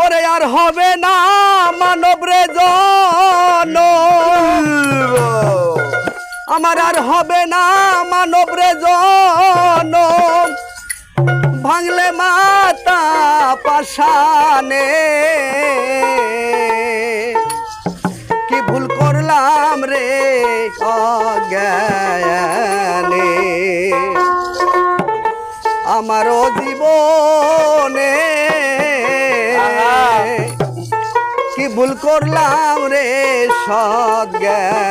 ওরে আর হবে না মানব রে জন। আমার আর হবে না মানব রে জন। ভাঙলে মাতা পাশানে কি ভুল করলাম রে অজ্ঞানে? আমারও জীবনে। কি ভুল করলাম রে সজ্ঞানে